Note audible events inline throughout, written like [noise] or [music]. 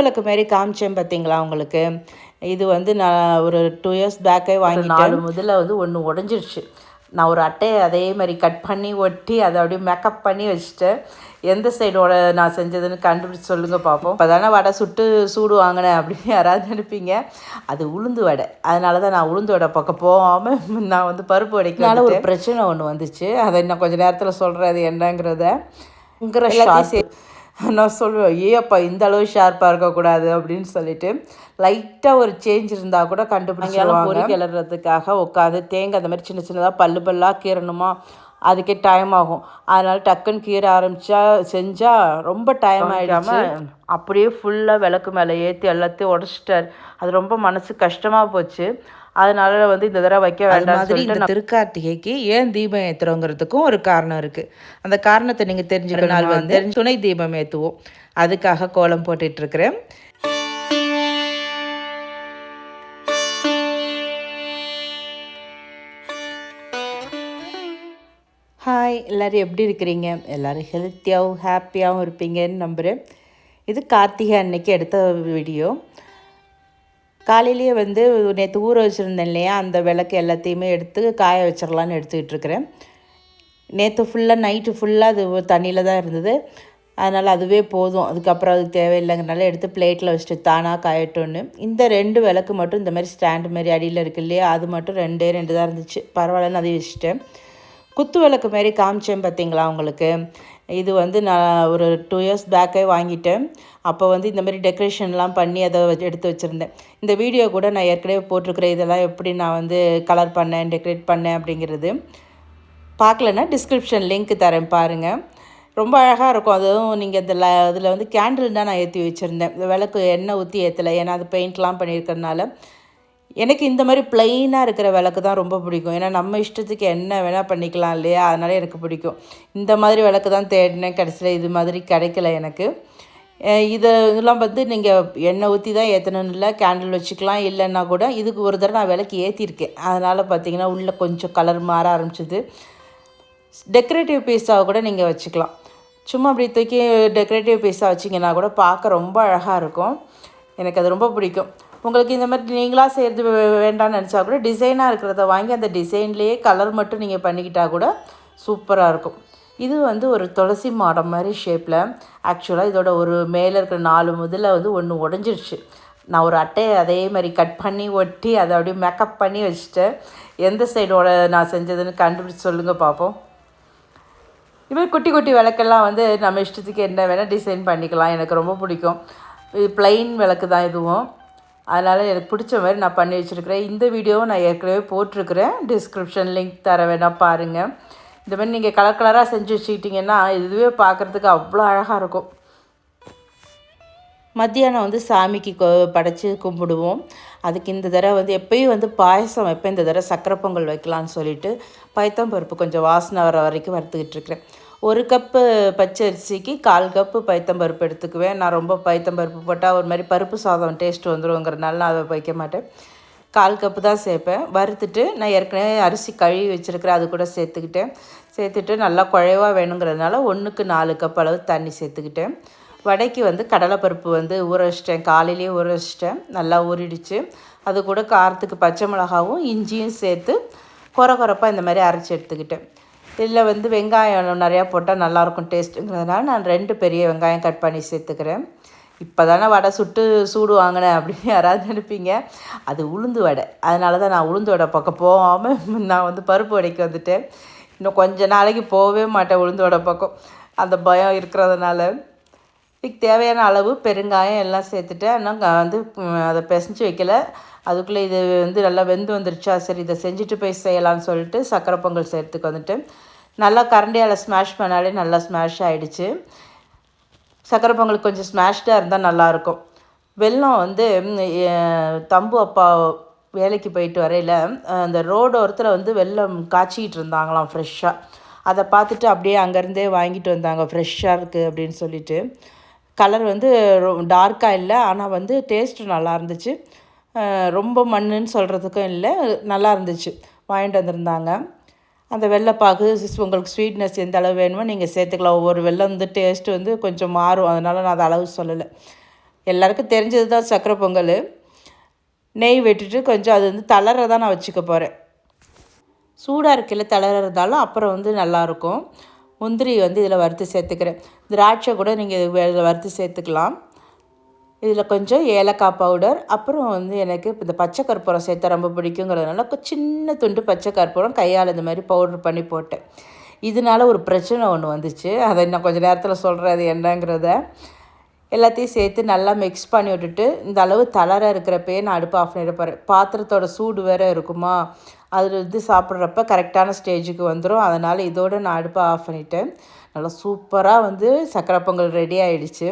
விளக்கு மாரி காமிச்சேன் பார்த்தீங்களா உங்களுக்கு? இது வந்து நான் ஒரு டூ இயர்ஸ் பேக்கே வாங்கி நாலு முதல்ல வந்து ஒன்று உடஞ்சிருச்சு. நான் ஒரு அட்டையை அதே மாதிரி கட் பண்ணி ஒட்டி அதை அப்படியே மேக்கப் பண்ணி வச்சுட்டேன். எந்த சைடோட நான் செஞ்சதுன்னு கண்டுபிடிச்சு சொல்லுங்கள் பார்ப்போம் இப்போ தானே வடை சுட்டு சூடு வாங்கினேன் அப்படின்னு [laughs] யாராவது நினைப்பீங்க. அது உளுந்து வடை. அதனால தான் நான் உளுந்து வடை பக்கம் போகாமல் [laughs] நான் வந்து பருப்பு வடைக்கு ஒரு பிரச்சனை ஒன்று வந்துச்சு. அதை இன்னும் கொஞ்சம் நேரத்தில் சொல்கிறேன் அது என்னங்கிறத. நான் சொல்லுவேன் ஏப்பா இந்த அளவு ஷார்ப்பாக இருக்கக்கூடாது அப்படின்னு சொல்லிட்டு லைட்டாக ஒரு சேஞ்ச் இருந்தால் கூட கண்டுபிடிச்சாலும் பொறி கிளறதுக்காக உட்காந்து தேங்காய் அந்த மாதிரி சின்ன சின்னதாக பல்லு பல்லாக கீறணுமா? அதுக்கே டைம் ஆகும். அதனால் டக்குன்னு கீற ஆரம்பித்தா செஞ்சால் ரொம்ப டைம் ஆகிடாம அப்படியே ஃபுல்லாக விளக்கு மேலே ஏற்றி எல்லாத்தையும் உடச்சிட்டார். அது ரொம்ப மனசு கஷ்டமாக போச்சு. அதனால வந்து இந்த தடவை வைக்க வேண்டாம் மாதிரி இந்த திருக்கார்த்திகைக்கு ஏன் தீபம் ஏற்றுறோங்கிறதுக்கும் ஒரு காரணம் இருக்குது அந்த காரணத்தை நீங்கள் தெரிஞ்சுக்கிற நாள் வந்து துணை தீபம் ஏற்றுவோம் அதுக்காக கோலம் போட்டுட்ருக்குறேன் எல்லோரும் எப்படி இருக்கிறீங்க? எல்லோரும் ஹெல்த்தியாகவும் ஹாப்பியாகவும் இருப்பீங்கன்னு நம்புகிறேன் இது கார்த்திகை அன்னைக்கு எடுத்த வீடியோ காலையிலேயே வந்து நேற்று ஊற வச்சுருந்தேன் இல்லையா? அந்த விளக்கு எல்லாத்தையுமே எடுத்து காய வச்சிடலான்னு எடுத்துக்கிட்டு இருக்கிறேன். நேற்று ஃபுல்லாக நைட்டு ஃபுல்லாக அது தண்ணியில் தான் இருந்தது. அதனால் அதுவே போதும். அதுக்கப்புறம் அது தேவையில்லைங்கிறனால எடுத்து பிளேட்டில் வச்சுட்டு தானாக காயட்டோன்னு இந்த ரெண்டு விளக்கு மட்டும் இந்த மாதிரி ஸ்டாண்டு மாதிரி அடியில் இருக்கு இல்லையா? அது மட்டும் ரெண்டே ரெண்டு தான் இருந்துச்சு. பரவாயில்லன்னு அதையும் வச்சுட்டேன். குத்து விளக்கு மாரி காமிச்சேன் பார்த்தீங்களா உங்களுக்கு? இது வந்து நான் ஒரு டூ இயர்ஸ் பேக்கே வாங்கிட்டேன். அப்போ வந்து இந்த மாதிரி டெக்கரேஷன்லாம் பண்ணி அதை எடுத்து வச்சுருந்தேன். இந்த வீடியோ கூட நான் ஏற்கனவே போட்டிருக்கிறேன். இதெல்லாம் எப்படி நான் வந்து கலர் பண்ணேன் டெக்கரேட் பண்ணேன் அப்படிங்கிறது. பார்க்கலன்னா டிஸ்கிரிப்ஷன் லிங்க் தரேன் பாருங்கள் ரொம்ப அழகாக இருக்கும். அதுவும் நீங்கள் இதில் அதில் வந்து கேண்டில் தான் நான் ஏற்றி வச்சுருந்தேன். விளக்கு எண்ணெய் ஊற்றி ஏற்றலை ஏன்னா அது பெயிண்ட்லாம் பண்ணியிருக்கிறதுனால. எனக்கு இந்த மாதிரி ப்ளைனாக இருக்கிற விளக்கு தான் ரொம்ப பிடிக்கும். ஏன்னா நம்ம இஷ்டத்துக்கு என்ன வேணால் பண்ணிக்கலாம் இல்லையா? அதனால் எனக்கு பிடிக்கும். இந்த மாதிரி விளக்கு தான் தேடினேன். கடைசியில் இது மாதிரி கிடைக்கல எனக்கு. இதை இதெல்லாம் வந்து நீங்கள் எண்ணெய் ஊற்றி தான் ஏற்றணும்னு இல்லை கேண்டில் வச்சுக்கலாம். இல்லைன்னா கூட இதுக்கு ஒரு தடவை நான் விளக்கு ஏற்றிருக்கேன் அதனால் பார்த்தீங்கன்னா உள்ளே கொஞ்சம் கலர் மாற ஆரம்பிச்சிது. டெக்கரேட்டிவ் பீஸாக கூட நீங்கள் வச்சுக்கலாம். சும்மா அப்படி தூக்கி டெக்கரேட்டிவ் பீஸாக வச்சிங்கன்னா கூட பார்க்க ரொம்ப அழகாக இருக்கும். எனக்கு அது ரொம்ப பிடிக்கும். உங்களுக்கு இந்த மாதிரி நீங்களாக செய்கிறது வேண்டாம்னு நினச்சா கூட டிசைனாக இருக்கிறத வாங்கி அந்த டிசைன்லேயே கலர் மட்டும் நீங்கள் பண்ணிக்கிட்டால் கூட சூப்பராக இருக்கும். இது வந்து ஒரு துளசி மாடம் மாதிரி ஷேப்பில் ஆக்சுவலாக இதோட ஒரு மேலே இருக்கிற நாலு முதல்ல வந்து ஒன்று உடஞ்சிருச்சு. நான் ஒரு அட்டையை அதே மாதிரி கட் பண்ணி ஒட்டி அதை அப்படியே மேக்கப் பண்ணி வச்சுட்டேன் எந்த சைடோட நான் செஞ்சதுன்னு கண்டுபிடிச்சி சொல்லுங்கள் பார்ப்போம் இதுமாதிரி குட்டி குட்டி விளக்கெல்லாம் வந்து நம்ம இஷ்டத்துக்கு என்ன வேணால் டிசைன் பண்ணிக்கலாம். எனக்கு ரொம்ப பிடிக்கும். இது ப்ளைன் விளக்கு தான் இதுவும். அதனால் எனக்கு பிடிச்ச மாதிரி நான் பண்ணி வச்சுருக்கிறேன். இந்த வீடியோவும் நான் ஏற்கனவே போட்டிருக்கிறேன். டிஸ்கிரிப்ஷன் லிங்க் தர வேணால் பாருங்கள் இந்த மாதிரி நீங்கள் கலர் கலராக செஞ்சு வச்சுக்கிட்டிங்கன்னா இதுவே பார்க்குறதுக்கு அவ்வளோ அழகாக இருக்கும். மத்தியானம் வந்து சாமிக்கு படைச்சி கும்பிடுவோம். அதுக்கு இந்த தடவை வந்து எப்பயும் வந்து பாயசம் வைப்பேன். இந்த தடவை சக்கரை பொங்கல் வைக்கலான்னு சொல்லிட்டு பருப்பு கொஞ்சம் வாசனை வர வரைக்கும் வறுத்துக்கிட்டு இருக்கிறேன். ஒரு கப்பு பச்சரிசிக்கு கால் கப்பு பைத்தம்பருப்பு எடுத்துக்குவேன். நான் ரொம்ப பைத்தம்பருப்பு போட்டால் ஒரு மாதிரி பருப்பு சாதம் டேஸ்ட் வந்துடுங்கிறனால நான் அதை வைக்க மாட்டேன். கால் கப்பு தான் சேர்ப்பேன். வறுத்துட்டு நான் ஏற்கனவே அரிசி கழுவி வச்சுருக்கிறேன் அது கூட சேர்த்துக்கிட்டேன். சேர்த்துட்டு நல்லா குழைவாக வேணுங்கிறதுனால ஒன்றுக்கு நாலு கப் அளவு தண்ணி சேர்த்துக்கிட்டேன். வடைக்கு வந்து கடலைப்பருப்பு வந்து ஊற வச்சிட்டேன். காலையிலேயே ஊற வச்சிட்டேன். நல்லா ஊறிடுச்சு. அது கூட காரத்துக்கு பச்சை மிளகாவும் இஞ்சியும் சேர்த்து குறை குறைப்பாக இந்த மாதிரி அரைச்சி எடுத்துக்கிட்டேன். இதில் வந்து வெங்காயம் நிறையா போட்டால் நல்லாயிருக்கும் டேஸ்ட்டுங்கிறதுனால நான் ரெண்டு பெரிய வெங்காயம் கட் பண்ணி சேர்த்துக்கிறேன். இப்போ தானே வடை சுட்டு சூடு வாங்கினேன் அப்படின்னு [laughs] யாராவது நினைப்பீங்க. அது உளுந்து வடை. அதனால தான் நான் உளுந்து வடை பக்கம் போகாமல் [laughs] நான் வந்து பருப்பு வடைக்கு வந்துட்டேன். இன்னும் கொஞ்ச நாளைக்கு போகவே மாட்டேன் உளுந்து வடை பக்கம். அந்த பயம் இருக்கிறதுனால. இதுக்கு தேவையான அளவு பெருங்காயம் எல்லாம் சேர்த்துட்டேன். இன்னும் வந்து அதை பிசைஞ்சு வைக்கல. அதுக்குள்ளே இது வந்து நல்லா வெந்து வந்துருச்சா? சரி இதை செஞ்சுட்டு போய் செய்யலாம்னு சொல்லிட்டு சக்கரை பொங்கல் சேர்த்துக்கு வந்துட்டு நல்லா கரண்டியால் ஸ்மாஷ் பண்ணாலே நல்லா ஸ்மாஷ் ஆகிடுச்சு சக்கரை பொங்கல் கொஞ்சம் ஸ்மாஷ்டாக இருந்தால் நல்லாயிருக்கும் வெள்ளம் வந்து தம்பு அப்பா வேலைக்கு போயிட்டு வரையில் அந்த ரோடு ஒருத்தர் வந்து வெள்ளம் காய்ச்சிக்கிட்டு இருந்தாங்களாம் ஃப்ரெஷ்ஷாக அதை பார்த்துட்டு அப்படியே அங்கேருந்தே வாங்கிட்டு வந்தாங்க. ஃப்ரெஷ்ஷாக இருக்குது அப்படின்னு சொல்லிட்டு. கலர் வந்து டார்க்காக இல்லை ஆனால் வந்து டேஸ்ட்டு நல்லா இருந்துச்சு. ரொம்ப மண்ணுன்னு சொல்கிறதுக்கும் இல்லை நல்லா இருந்துச்சு. வாங்கிட்டு வந்திருந்தாங்க. அந்த வெள்ளைப்பாகு உங்களுக்கு ஸ்வீட்னஸ் எந்த அளவு வேணுமோ நீங்கள் சேர்த்துக்கலாம். ஒவ்வொரு வெள்ளம் வந்து டேஸ்ட்டு வந்து கொஞ்சம் மாறும். அதனால் நான் அதை அளவு சொல்லலை. எல்லாருக்கும் தெரிஞ்சது தான் சக்கரை பொங்கல். நெய் வெட்டிட்டு கொஞ்சம் அது வந்து தளர நான் வச்சுக்க போகிறேன் சூடாக இருக்கையில் தளர்றதாலும் அப்புறம் வந்து நல்லாயிருக்கும். முந்திரி வந்து இதில் வறுத்து சேர்த்துக்கிறேன். திராட்சை கூட நீங்கள் இதில் வறுத்து சேர்த்துக்கலாம். இதில் கொஞ்சம் ஏலக்காய் பவுடர் அப்புறம் வந்து எனக்கு இந்த பச்சை கற்பூரம் சேர்த்தா ரொம்ப பிடிக்குங்கிறதுனால சின்ன துண்டு பச்சை கற்பூரம் கையால் இந்த மாதிரி பவுடர் பண்ணி போட்டேன். இதனால ஒரு பிரச்சனை ஒன்று வந்துச்சு. அதை இன்னும் கொஞ்சம் நேரத்தில் சொல்கிறேன் அது என்னங்கிறத. எல்லாத்தையும் சேர்த்து நல்லா மிக்ஸ் பண்ணி விட்டுட்டு இந்த அளவு தளர இருக்கிறப்பயே நான் அடுப்பு ஆஃப் பண்ணிட போகிறேன் பாத்திரத்தோட சூடு வேறு இருக்குமா? அதில் இருந்து சாப்பிட்றப்ப கரெக்டான ஸ்டேஜுக்கு வந்துடும் அதனால் இதோடு நான் அடுப்பை ஆஃப் பண்ணிட்டேன். நல்லா சூப்பராக வந்து சக்கரை பொங்கல் ரெடி ஆகிடுச்சு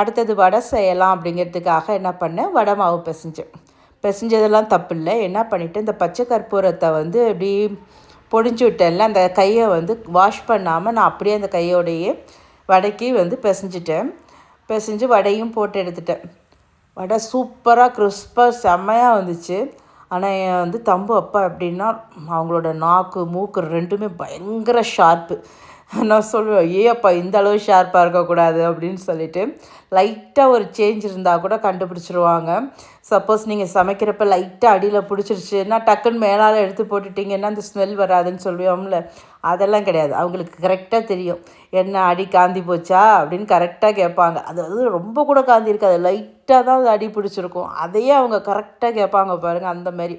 அடுத்தது வடை செய்யலாம் அப்படிங்கிறதுக்காக என்ன பண்ணேன்? வடை மாவு பிசைஞ்சேன். பிசைஞ்சதெல்லாம் தப்பு இல்லை என்ன பண்ணிவிட்டு இந்த பச்சை கற்பூரத்தை வந்து இப்படி பொடிஞ்சு விட்டேன்ல அந்த கையை வந்து வாஷ் பண்ணாமல் நான் அப்படியே அந்த கையோடையே வடைக்கு வந்து பிசைஞ்சிட்டேன். பிசைஞ்சு வடையும் போட்டு எடுத்துட்டேன். வடை சூப்பராக கிறிஸ்பாக செம்மையாக வந்துச்சு. ஆனால் என் வந்து தம்பு அப்பா எப்படின்னா அவங்களோட நாக்கு மூக்கு ரெண்டுமே பயங்கர ஷார்ப்பு நான் சொல்லுவேன் ஏ அப்பா இந்த அளவு ஷார்ப்பாக இருக்கக்கூடாது அப்படின்னு சொல்லிட்டு லைட்டாக ஒரு சேஞ்ச் இருந்தால் கூட கண்டுபிடிச்சிருவாங்க. சப்போஸ் நீங்கள் சமைக்கிறப்ப லைட்டாக அடியில் பிடிச்சிருச்சுன்னா டக்குன்னு மேலால் எடுத்து போட்டுட்டிங்கன்னா அந்த ஸ்மெல் வராதுன்னு சொல்லுவோம்ல. அதெல்லாம் கிடையாது. அவங்களுக்கு கரெக்டாக தெரியும். என்ன அடி காந்தி போச்சா? அப்படின்னு கரெக்டாக கேட்பாங்க. அது வந்து ரொம்ப கூட காந்தி இருக்காது. லைட்டாக தான் அது அடி பிடிச்சிருக்கும். அதையே அவங்க கரெக்டாக கேட்பாங்க பாருங்கள் அந்த மாதிரி.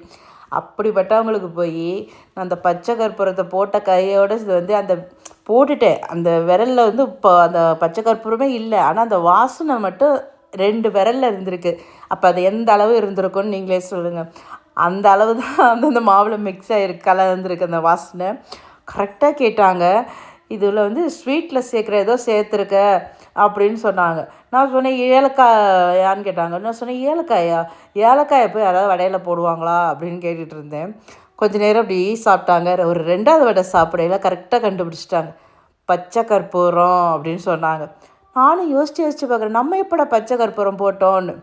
அப்படிப்பட்டவங்களுக்கு போய் நான் அந்த பச்சை கற்பூரத்தை போட்ட கையோடு இது வந்து அந்த போட்டுட்டேன். அந்த விரலில் வந்து இப்போ அந்த பச்சை கற்பூரமே இல்லை. ஆனால் அந்த வாசனை மட்டும் ரெண்டு விரலில் இருந்திருக்கு. அப்போ அது எந்த அளவு இருந்திருக்கும்னு நீங்களே சொல்லுங்கள் அந்த அளவு தான் அந்தந்த மாவில் மிக்ஸ் ஆகிருக்கு கலந்துருக்கு அந்த வாசனை. கரெக்டாக கேட்டாங்க. இதில் வந்து ஸ்வீட்டில் சேர்க்குற ஏதோ சேர்த்துருக்க. அப்படின்னு சொன்னாங்க. நான் சொன்னேன் ஏலக்காயான்னு கேட்டாங்க. நான் சொன்னேன் ஏலக்காயா? ஏலக்காயை போய் யாராவது வடையில் போடுவாங்களா? அப்படின்னு கேட்டுட்டு இருந்தேன். கொஞ்ச நேரம் அப்படி சாப்பிட்டாங்க. ஒரு ரெண்டாவது வடை சாப்பிடையில கரெக்டாக கண்டுபிடிச்சிட்டாங்க. பச்சை கற்பூரம் அப்படின்னு சொன்னாங்க. நானும் யோசிச்சு யோசிச்சு பார்க்குறேன் நம்ம எப்படா பச்சை கற்பூரம் போட்டோன்னு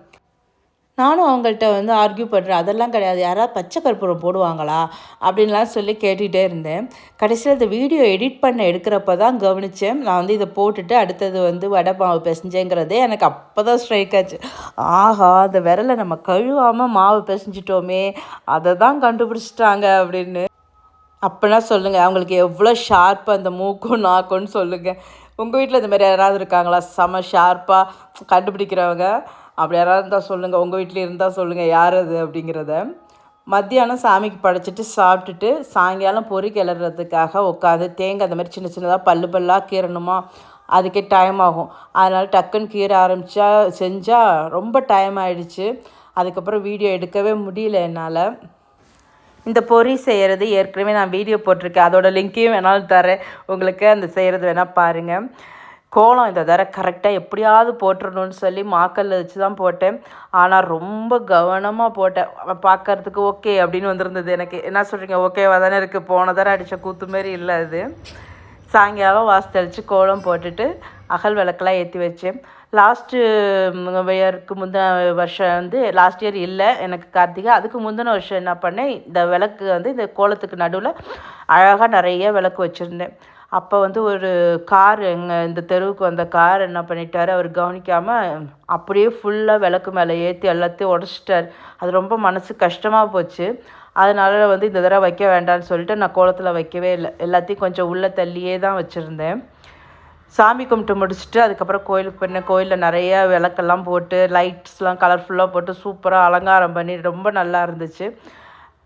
நானும் அவங்கள்ட்ட வந்து ஆர்கியூ பண்ணுறேன் அதெல்லாம் கிடையாது. யாராவது பச்சை கற்பூரம் போடுவாங்களா? அப்படின்லாம் சொல்லி கேட்டுகிட்டே இருந்தேன். கடைசியில் இந்த வீடியோ எடிட் பண்ண எடுக்கிறப்ப தான் கவனித்தேன் நான் வந்து இதை போட்டுட்டு அடுத்தது வந்து வடை மாவு பிசைஞ்சேங்கிறதே எனக்கு அப்போ தான் ஸ்ட்ரைக் ஆச்சு. ஆஹா அந்த விரலை நம்ம கழுவாமல் மாவு பிசைஞ்சிட்டோமே. அதை தான் கண்டுபிடிச்சிட்டாங்க அப்படின்னு. அப்படின்னா சொல்லுங்கள் அவங்களுக்கு எவ்வளோ ஷார்ப்பாக அந்த மூக்கும் நாக்கும்னு சொல்லுங்கள் உங்கள் வீட்டில் இந்த மாதிரி யாராவது இருக்காங்களா? செம ஷார்ப்பாக கண்டுபிடிக்கிறவங்க. அப்படி யாராவது இருந்தால் சொல்லுங்கள் உங்கள் வீட்டில் இருந்தால் சொல்லுங்கள் யார் அது அப்படிங்கிறத. மத்தியானம் சாமிக்கு படைச்சிட்டு சாப்பிட்டுட்டு சாயங்காலம் பொறி கிளறதுக்காக உட்காந்து தேங்காய் அந்த மாதிரி சின்ன சின்னதாக பல்லு பல்லாக கீறணுமா? அதுக்கே டைம் ஆகும். அதனால் டக்குன்னு கீற ஆரம்பித்தா செஞ்சால் ரொம்ப டைம் ஆகிடுச்சு அதுக்கப்புறம் வீடியோ எடுக்கவே முடியல என்னால். இந்த பொறி செய்கிறது ஏற்கனவே நான் வீடியோ போட்டிருக்கேன். அதோடய லிங்க்கையும் வேணாலும் தரேன். உங்களுக்கு அந்த செய்கிறது வேணால் பாருங்கள் கோலம் இந்த தடவை கரெக்டாக எப்படியாவது போட்டுடணும்னு சொல்லி மாக்கல்ல வச்சு தான் போட்டேன். ஆனால் ரொம்ப கவனமாக போட்டேன். பார்க்கறதுக்கு ஓகே அப்படின்னு வந்திருந்தது எனக்கு. என்ன சொல்கிறீங்க ஓகேவா தானே இருக்குது போன தடவை அடித்த கூத்து மாரி இல்லை அது. சாயங்காலம் வாசத்தளித்து கோலம் போட்டுட்டு அகல் விளக்கெலாம் ஏற்றி வச்சேன். லாஸ்ட்டு இயருக்கு முந்தின வருஷம் வந்து லாஸ்ட் இயர் இல்லை எனக்கு கார்த்திகை. அதுக்கு முந்தின வருஷம் என்ன பண்ணேன்? இந்த விளக்கு வந்து இந்த கோலத்துக்கு நடுவில் அழகாக நிறைய விளக்கு வச்சுருந்தேன். அப்போ வந்து ஒரு கார் எங்கள் இந்த தெருவுக்கு வந்த கார் என்ன பண்ணிட்டார்? அவர் கவனிக்காமல் அப்படியே ஃபுல்லாக விளக்கு மேலே ஏற்றி எல்லாத்தையும் உடச்சிட்டார். அது ரொம்ப மனசு கஷ்டமாக போச்சு. அதனால வந்து இந்த தடவை வைக்க வேண்டாம்னு சொல்லிட்டு நான் கோலத்தில் வைக்கவே இல்லை. எல்லாத்தையும் கொஞ்சம் உள்ளே தள்ளியே தான் வச்சுருந்தேன். சாமி கும்பிட்டு முடிச்சுட்டு அதுக்கப்புறம் கோயிலுக்கு போனேன் கோயிலில் நிறைய விளக்கெல்லாம் போட்டு லைட்ஸ்லாம் கலர்ஃபுல்லாக போட்டு சூப்பராக அலங்காரம் பண்ணி ரொம்ப நல்லா இருந்துச்சு.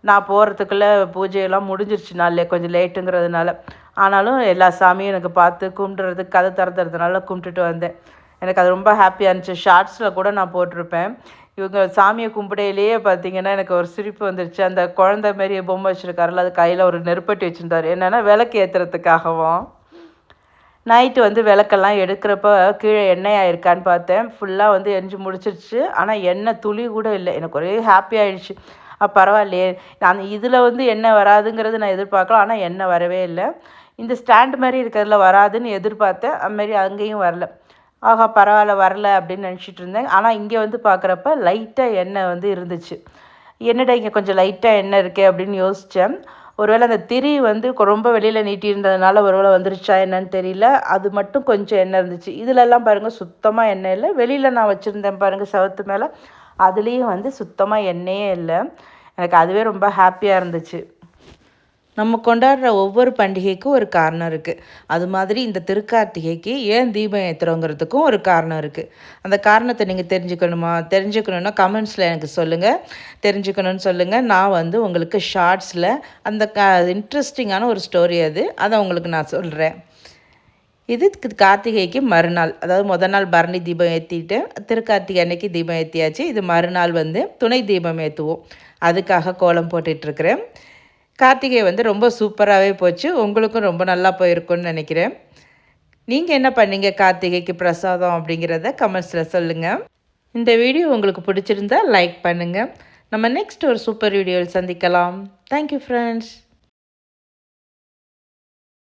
நான் போகிறதுக்குள்ளே பூஜையெல்லாம் முடிஞ்சிருச்சு நாளில் கொஞ்சம் லேட்டுங்கிறதுனால ஆனாலும் எல்லா சாமியும் எனக்கு பார்த்து கும்பிட்றது கதை திறந்துறதுனால கும்பிட்டுட்டு வந்தேன். எனக்கு அது ரொம்ப ஹாப்பியாக இருந்துச்சு. ஷார்ட்ஸில் கூட நான் போட்டிருப்பேன். இவங்க சாமியை கும்பிடையிலேயே பார்த்தீங்கன்னா எனக்கு ஒரு சிரிப்பு வந்துருச்சு. அந்த குழந்த மாரி பொம்மை வச்சுருக்காருல அது கையில் ஒரு நெருப்பட்டி வச்சுருந்தார். என்னென்னா விளக்கு ஏற்றுறதுக்காகவும் நைட்டு வந்து விளக்கெல்லாம் எடுக்கிறப்ப கீழே எண்ணெய் ஆயிருக்கான்னு பார்த்தேன். ஃபுல்லாக வந்து எரிஞ்சு முடிச்சிருச்சு. ஆனால் எண்ணெய் துளி கூட இல்லை. எனக்கு ஒரே ஹாப்பி ஆயிடுச்சு. பரவாயில்லையே. நான் இதில் வந்து எண்ணெய் வராதுங்கிறது நான் எதிர்பார்க்கலாம் ஆனால் எண்ணெய் வரவே இல்லை. இந்த ஸ்டாண்ட் மாதிரி இருக்கிறதுல வராதுன்னு எதிர்பார்த்தேன் அதுமாரி அங்கேயும் வரல. ஆஹா பரவாயில்ல வரல அப்படின்னு நினச்சிட்டு இருந்தேன். ஆனால் இங்கே வந்து பார்க்குறப்ப லைட்டாக எண்ணெய் வந்து இருந்துச்சு. என்னடா இங்கே கொஞ்சம் லைட்டாக எண்ணெய் இருக்கே அப்படின்னு யோசித்தேன் ஒருவேளை அந்த திரி வந்து ரொம்ப வெளியில் நீட்டியிருந்ததுனால ஒருவேளை வந்துருச்சா என்னன்னு தெரியல. அது மட்டும் கொஞ்சம் எண்ணெய் இருந்துச்சு. இதிலெல்லாம் பாருங்கள் சுத்தமாக எண்ணெய் இல்லை. வெளியில் நான் வச்சுருந்தேன் பாருங்கள் செவத்து மேலே. அதுலேயும் வந்து சுத்தமாக எண்ணெயே இல்லை. எனக்கு அதுவே ரொம்ப ஹாப்பியாக இருந்துச்சு. நம்ம கொண்டாடுற ஒவ்வொரு பண்டிகைக்கும் ஒரு காரணம் இருக்குது அது மாதிரி இந்த திருக்கார்த்திகைக்கு ஏன் தீபம் ஏற்றுறோங்கிறதுக்கும் ஒரு காரணம் இருக்குது அந்த காரணத்தை நீங்கள் தெரிஞ்சுக்கணுமா? தெரிஞ்சுக்கணுன்னா கமெண்ட்ஸில் எனக்கு சொல்லுங்கள் தெரிஞ்சுக்கணும்னு சொல்லுங்கள் நான் வந்து உங்களுக்கு ஷார்ட்ஸில் அந்த க இன்ட்ரெஸ்டிங்கான ஒரு ஸ்டோரி அது. அதை உங்களுக்கு நான் சொல்கிறேன் இது கார்த்திகைக்கு மறுநாள். அதாவது முத நாள் பரணி தீபம் ஏற்றிட்டு திருக்கார்த்திகை அன்னைக்கு தீபம் ஏற்றியாச்சு இது மறுநாள் வந்து துணை தீபம் ஏற்றுவோம் அதுக்காக கோலம் போட்டுட்ருக்கிறேன் கார்த்திகை வந்து ரொம்ப சூப்பராகவே போச்சு. உங்களுக்கும் ரொம்ப நல்லா போயிருக்கும்னு நினைக்கிறேன். நீங்கள் என்ன பண்ணீங்க கார்த்திகைக்கு பிரசாதம் அப்படிங்கிறத கமெண்ட்ஸில் சொல்லுங்கள் இந்த வீடியோ உங்களுக்கு பிடிச்சிருந்தா லைக் பண்ணுங்கள் நம்ம நெக்ஸ்ட் ஒரு சூப்பர் வீடியோவில் சந்திக்கலாம். Thank you friends